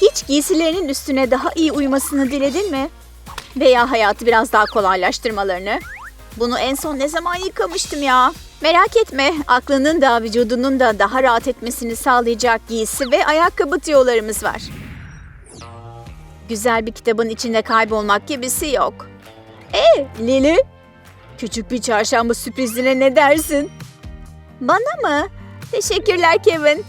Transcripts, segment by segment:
Hiç giysilerinin üstüne daha iyi uymasını diledin mi? Veya hayatı biraz daha kolaylaştırmalarını? Bunu en son ne zaman yıkamıştım ya? Merak etme, aklının da vücudunun da daha rahat etmesini sağlayacak giysi ve ayakkabı tiyolarımız var. Güzel bir kitabın içinde kaybolmak gibisi yok. E, Lili, küçük bir çarşamba sürprizine ne dersin? Bana mı? Teşekkürler Kevin.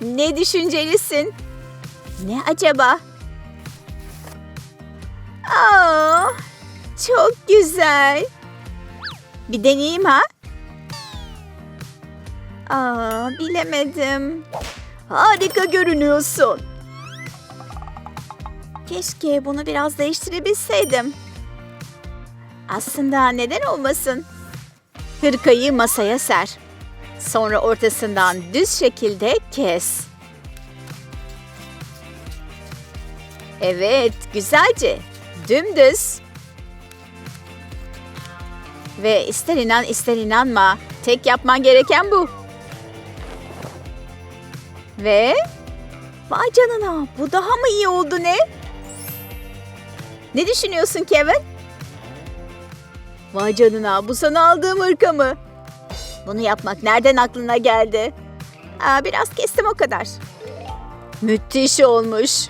Ne düşüncelisin? Ne acaba? Aa, çok güzel. Bir deneyeyim ha? Aa, bilemedim. Harika görünüyorsun. Keşke bunu biraz değiştirebilseydim. Aslında neden olmasın? Hırkayı masaya ser. Sonra ortasından düz şekilde kes. Evet, güzelce. Dümdüz. Ve ister inan ister inanma, tek yapman gereken bu. Ve vay canına bu daha mı iyi oldu ne? Ne düşünüyorsun Kevin? Vay canına bu sana aldığım hırka mı? Bunu yapmak nereden aklına geldi? Aa, biraz kestim o kadar. Müthiş olmuş.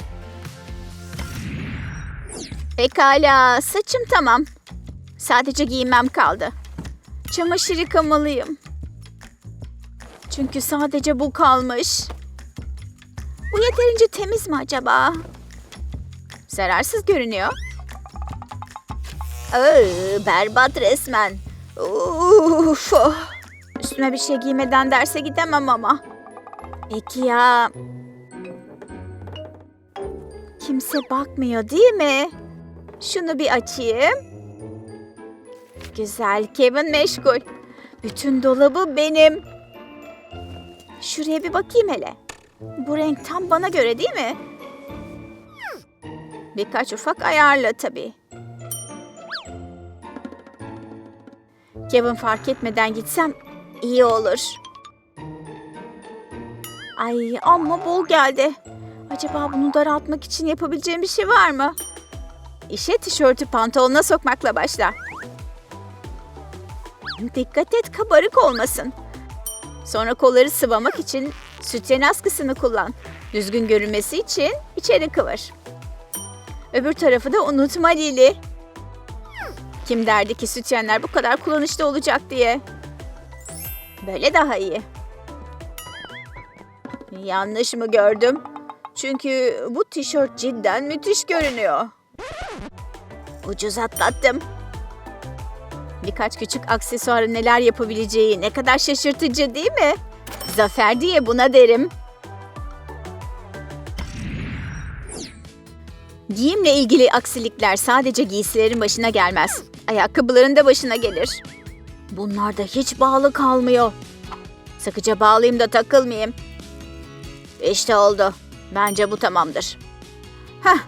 Pekala, saçım tamam. Sadece giymem kaldı. Çamaşır yıkamalıyım. Çünkü sadece bu kalmış. Bu yeterince temiz mi acaba? Zararsız görünüyor. Aa, berbat resmen. Uf, oh. Üstüme bir şey giymeden derse gidemem ama. Peki ya... Kimse bakmıyor değil mi? Şunu bir açayım. Güzel, Kevin meşgul. Bütün dolabı benim. Şuraya bir bakayım hele. Bu renk tam bana göre değil mi? Birkaç ufak ayarla tabii. Kevin fark etmeden gitsem iyi olur. Ay amma bol geldi. Acaba bunu daraltmak için yapabileceğim bir şey var mı? İşe tişörtü pantolonuna sokmakla başla. Dikkat et kabarık olmasın. Sonra kolları sıvamak için sütyen askısını kullan. Düzgün görünmesi için içeri kıvır. Öbür tarafı da unutma Lili. Kim derdi ki sütyenler bu kadar kullanışlı olacak diye. Böyle daha iyi. Yanlış mı gördüm? Çünkü bu tişört cidden müthiş görünüyor. Ucuz atlattım. Birkaç küçük aksesuarı neler yapabileceği ne kadar şaşırtıcı değil mi? Zafer diye buna derim. Giyimle ilgili aksilikler sadece giysilerin başına gelmez. Ayakkabıların da başına gelir. Bunlar da hiç bağlı kalmıyor. Sıkıca bağlayayım da takılmayayım. İşte oldu. Bence bu tamamdır. Hah.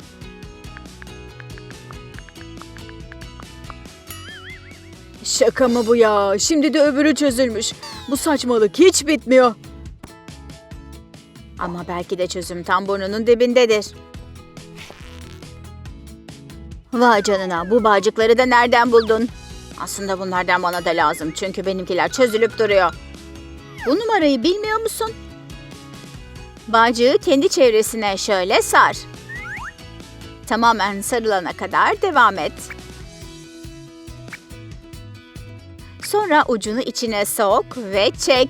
Şaka mı bu ya? Şimdi de öbürü çözülmüş. Bu saçmalık hiç bitmiyor. Ama belki de çözüm tam burnunun dibindedir. Vay canına bu bağcıkları da nereden buldun? Aslında bunlardan bana da lazım çünkü benimkiler çözülüp duruyor. Bu numarayı bilmiyor musun? Bağcığı kendi çevresine şöyle sar. Tamamen sarılana kadar devam et. Sonra ucunu içine sok ve çek.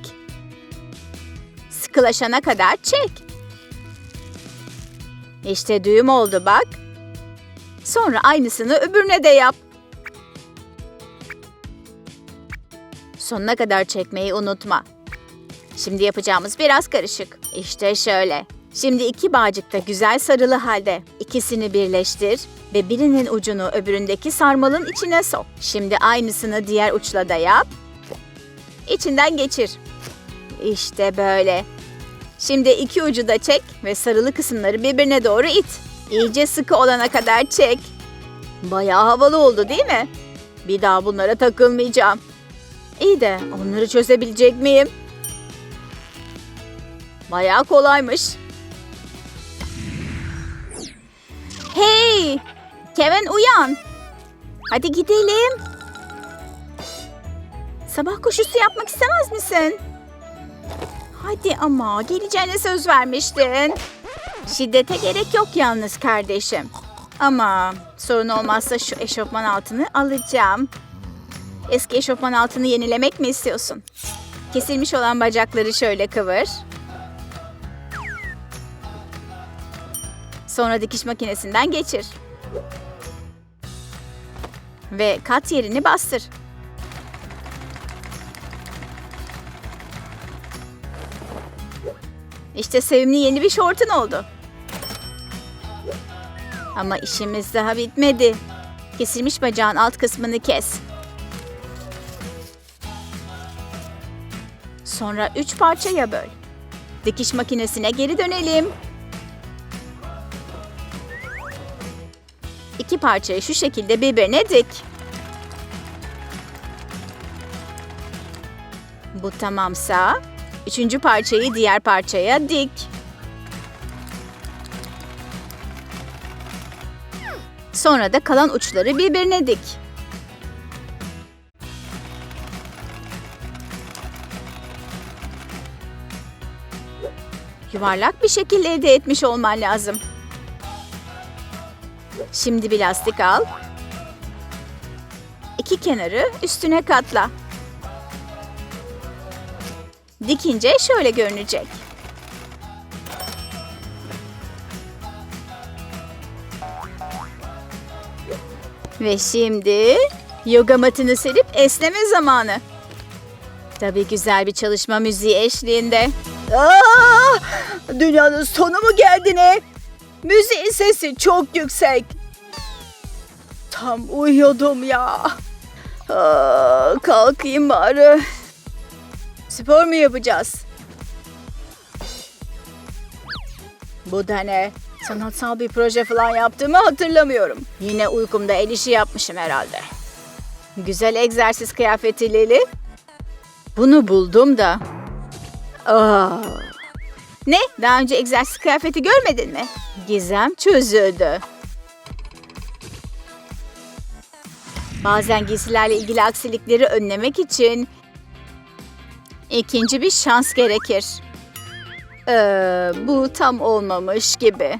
Sıkılaşana kadar çek. İşte düğüm oldu bak. Sonra aynısını öbürüne de yap. Sonuna kadar çekmeyi unutma. Şimdi yapacağımız biraz karışık. İşte şöyle. Şimdi iki bağcık da güzel sarılı halde. İkisini birleştir ve birinin ucunu öbüründeki sarmalın içine sok. Şimdi aynısını diğer uçla da yap. İçinden geçir. İşte böyle. Şimdi iki ucu da çek ve sarılı kısımları birbirine doğru it. İyice sıkı olana kadar çek. Bayağı havalı oldu değil mi? Bir daha bunlara takılmayacağım. İyi de onları çözebilecek miyim? Bayağı kolaymış. Kevin uyan. Hadi gidelim. Sabah koşusu yapmak istemez misin? Hadi ama geleceğine söz vermiştin. Şiddete gerek yok yalnız kardeşim. Ama sorun olmazsa şu eşofman altını alacağım. Eski eşofman altını yenilemek mi istiyorsun? Kesilmiş olan bacakları şöyle kıvır. Sonra dikiş makinesinden geçir. Ve kat yerini bastır. İşte sevimli yeni bir şortun oldu. Ama işimiz daha bitmedi. Kesilmiş bacağın alt kısmını kes. Sonra üç parçaya böl. Dikiş makinesine geri dönelim. İki parçayı şu şekilde birbirine dik. Bu tamamsa üçüncü parçayı diğer parçaya dik. Sonra da kalan uçları birbirine dik. Yuvarlak bir şekil elde etmiş olman lazım. Şimdi bir lastik al. İki kenarı üstüne katla. Dikince şöyle görünecek. Ve şimdi yoga matını serip esneme zamanı. Tabii güzel bir çalışma müziği eşliğinde. Aa, dünyanın sonu mu geldi ne? Müziğin sesi çok yüksek. Tam uyuyordum ya. Aa, kalkayım bari. Spor mu yapacağız? Bu da ne? Sanatsal bir proje falan yaptığımı hatırlamıyorum. Yine uykumda el işi yapmışım herhalde. Güzel egzersiz kıyafeti Lili. Bunu buldum da. Aa. Ne? Daha önce egzersiz kıyafeti görmedin mi? Gizem çözüldü. Bazen giysilerle ilgili aksilikleri önlemek için ikinci bir şans gerekir. Ee, bu tam olmamış gibi.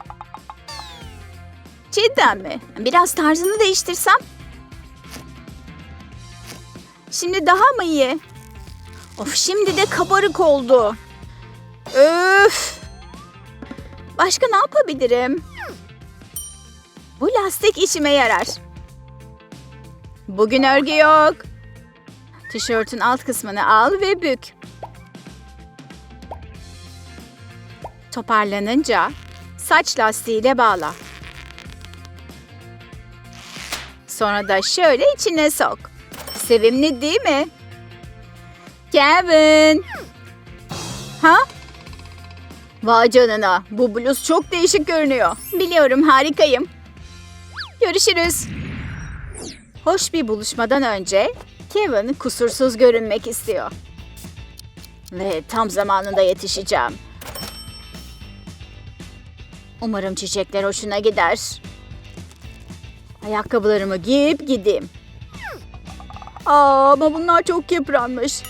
Cidden mi? Biraz tarzını değiştirsem? Şimdi daha mı iyi? Of şimdi de kabarık oldu. Öf! Başka ne yapabilirim? Bu lastik işime yarar. Bugün örgü yok. Tişörtün alt kısmını al ve bük. Toparlanınca saç lastiğiyle bağla. Sonra da şöyle içine sok. Sevimli değil mi? Kevin. Ha? Vay canına. Bu bluz çok değişik görünüyor. Biliyorum harikayım. Görüşürüz. Hoş bir buluşmadan önce Kevin kusursuz görünmek istiyor. Ve tam zamanında yetişeceğim. Umarım çiçekler hoşuna gider. Ayakkabılarımı giyip gideyim. Aa, ama bunlar çok yıpranmış.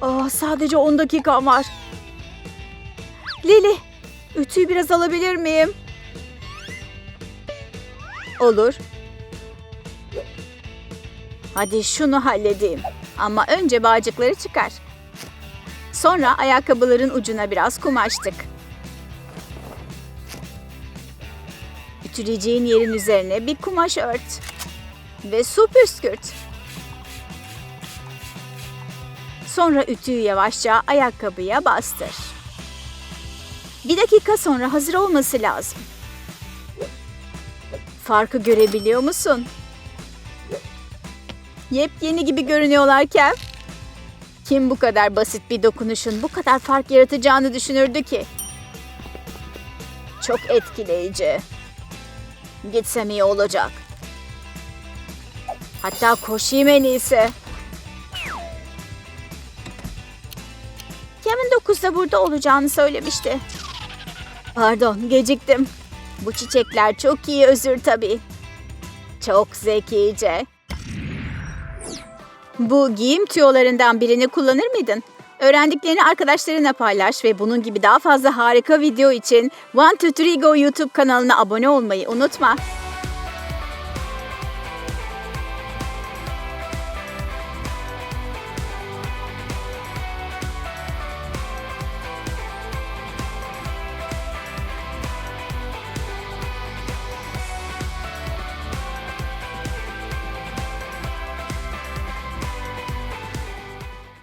Aa, sadece 10 dakikam var. Lili, ütüyü biraz alabilir miyim? Olur. Hadi şunu halledeyim. Ama önce bağcıkları çıkar. Sonra ayakkabıların ucuna biraz kumaş tık. Ütüleyeceğin yerin üzerine bir kumaş ört. Ve su püskürt. Sonra ütüyü yavaşça ayakkabıya bastır. Bir dakika sonra hazır olması lazım. Farkı görebiliyor musun? Yepyeni gibi görünüyorlarken kim bu kadar basit bir dokunuşun bu kadar fark yaratacağını düşünürdü ki? Çok etkileyici. Gitsem iyi olacak. Hatta koşayım en iyisi. Kevin 9'da burada olacağını söylemişti. Pardon, geciktim. Bu çiçekler çok iyi özür tabii. Çok zekice. Bu giyim tüyolarından birini kullanır mıydın? Öğrendiklerini arkadaşlarına paylaş ve bunun gibi daha fazla harika video için One to Three Go YouTube kanalına abone olmayı unutma.